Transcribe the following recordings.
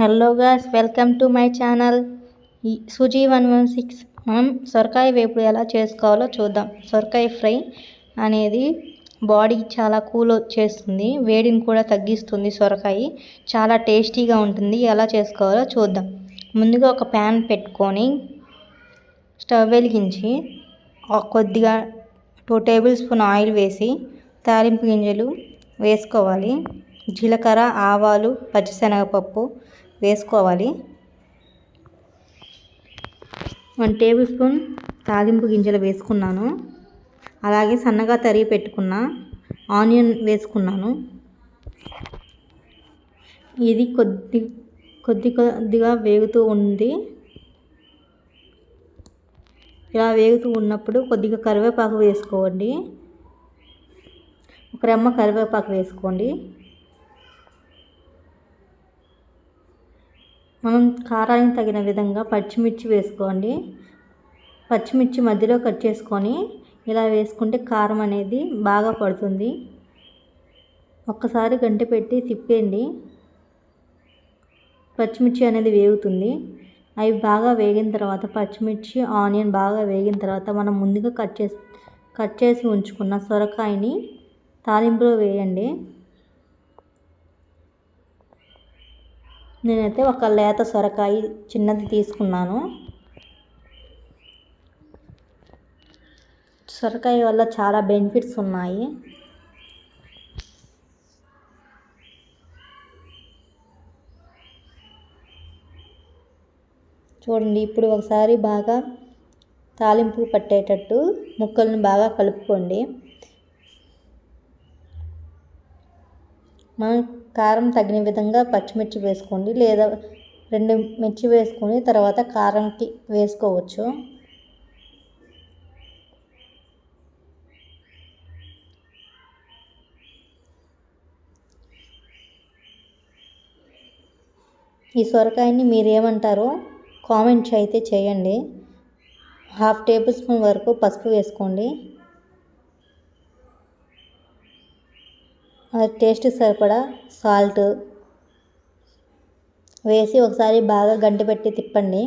Hello guys welcome to my channel. Suji one one six. మనం సొరకాయ వేపుడు ఎలా చేసుకోవాలో చూద్దాం. సొరకాయ ఫ్రై అనేది బాడీకి చాలా కూల్ చేస్తుంది వేడిని కూడా తగ్గిస్తుంది సొరకాయ. చాలా టేస్టీగా ఉంటుంది. ఎలా చేసుకోవాలో చూద్దాం. ముందుగా ఒక ప్యాన్ పెట్టుకొని స్టవ్ వెలిగించి కొద్దిగా టూ టేబుల్ స్పూన్ ఆయిల్ వేసి తాలింపు గింజలు వేసుకోవాలి. జీలకర్ర ఆవాలు పచ్చిశనగపప్పు వేసుకోవాలి. వన్ టేబుల్ స్పూన్ తాలింపు గింజలు వేసుకున్నాను. అలాగే సన్నగా తరిగి పెట్టుకున్న ఆనియన్ వేసుకున్నాను. ఇది కొద్ది కొద్ది కొద్దిగా వేగుతూ ఉంది. ఇలా వేగుతూ ఉన్నప్పుడు కొద్దిగా కరివేపాకు వేసుకోండి. ఒక రెమ్మ కరివేపాకు వేసుకోండి. మనం కారానికి తగిన విధంగా పచ్చిమిర్చి వేసుకోండి. పచ్చిమిర్చి మధ్యలో కట్ చేసుకొని ఇలా వేసుకుంటే కారం అనేది బాగా పడుతుంది. ఒక్కసారి గంట పెట్టి తిప్పేయండి. పచ్చిమిర్చి అనేది వేగుతుంది. అవి బాగా వేగిన తర్వాత పచ్చిమిర్చి ఆనియన్ బాగా వేగిన తర్వాత మనం ముందుగా కట్ చేసి కట్ చేసి ఉంచుకున్న సొరకాయని తాలింపులో వేయండి. నేనైతే ఒక లేత సొరకాయ చిన్నది తీసుకున్నాను. సొరకాయ వల్ల చాలా బెనిఫిట్స్ ఉన్నాయి. చూడండి ఇప్పుడు ఒకసారి బాగా తాలింపు పట్టేటట్టు ముక్కలను బాగా కలుపుకోండి. మనం కారం తగిన విధంగా పచ్చిమిర్చి వేసుకోండి లేదా రెండు మిర్చి వేసుకొని తర్వాత కారంకి వేసుకోవచ్చు. ఈ సొరకాయని మీరు ఏమంటారో కామెంట్స్ అయితే చేయండి. హాఫ్ టేబుల్ స్పూన్ వరకు పసుపు వేసుకోండి. టేస్ట్ సరిపడా సాల్ట్ వేసి ఒకసారి బాగా గంట పెట్టి తిప్పండి.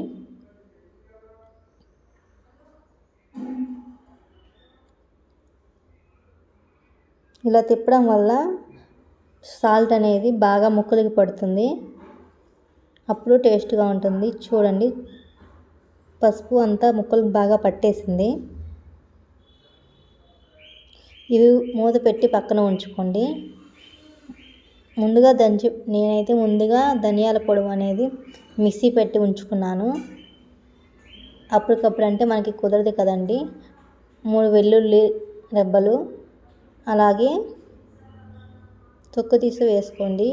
ఇలా తిప్పడం వల్ల సాల్ట్ అనేది బాగా ముక్కలకి పడుతుంది. అప్పుడు టేస్ట్గా ఉంటుంది. చూడండి పసుపు అంతా ముక్కలకు బాగా పట్టేసింది. ఇవి మూత పెట్టి పక్కన ఉంచుకోండి. ముందుగా దంచి నేనైతే ముందుగా ధనియాల పొడి అనేది మిక్సీ పెట్టి ఉంచుకున్నాను. అప్పటికప్పుడు అంటే మనకి కుదరదు కదండి. మూడు వెల్లుల్లి రెబ్బలు అలాగే తొక్కు తీసి వేసుకోండి.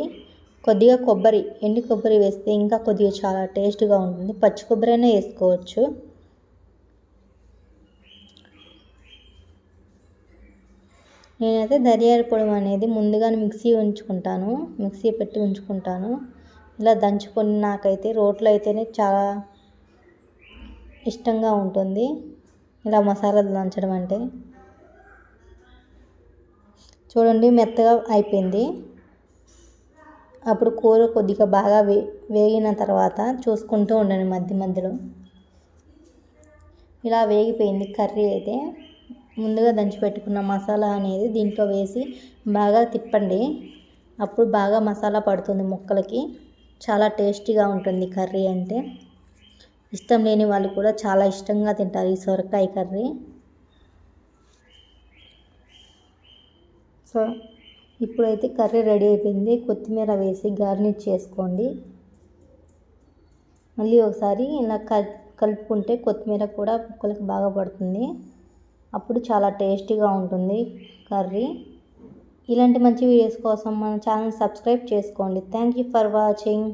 కొద్దిగా కొబ్బరి ఎండు కొబ్బరి వేస్తే ఇంకా కొద్దిగా చాలా టేస్ట్గా ఉంటుంది. పచ్చి కొబ్బరి అయినా వేసుకోవచ్చు. నేనైతే ధనియాల పొడి అనేది ముందుగానే మిక్సీ ఉంచుకుంటాను. మిక్సీ పెట్టి ఉంచుకుంటాను. ఇలా దంచుకొని నాకైతే రోట్లో అయితేనే చాలా ఇష్టంగా ఉంటుంది. ఇలా మసాలాలు దంచడం అంటే. చూడండి మెత్తగా అయిపోయింది. అప్పుడు కూర కొద్దిగా బాగా వే వేగిన తర్వాత చూసుకుంటూ ఉండండి మధ్య మధ్యలో. ఇలా వేగిపోయింది కర్రీ అయితే. ముందుగా దంచి పెట్టుకున్న మసాలా అనేది దీంట్లో వేసి బాగా తిప్పండి. అప్పుడు బాగా మసాలా పడుతుంది ముక్కలకి. చాలా టేస్టీగా ఉంటుంది కర్రీ అంటే. ఇష్టం లేని వాళ్ళు కూడా చాలా ఇష్టంగా తింటారు ఈ సొరకాయ కర్రీ. సో ఇప్పుడైతే కర్రీ రెడీ అయిపోయింది. కొత్తిమీర వేసి గార్నిష్ చేసుకోండి. మళ్ళీ ఒకసారి ఇలా కలుపుకుంటే కొత్తిమీర కూడా ముక్కలకు బాగా పడుతుంది. అప్పుడు చాలా టేస్టీగా ఉంటుంది కర్రీ. ఇలాంటి మంచి వీడియోస్ కోసం మన ఛానల్ సబ్స్క్రైబ్ చేసుకోండి. Thank you for watching.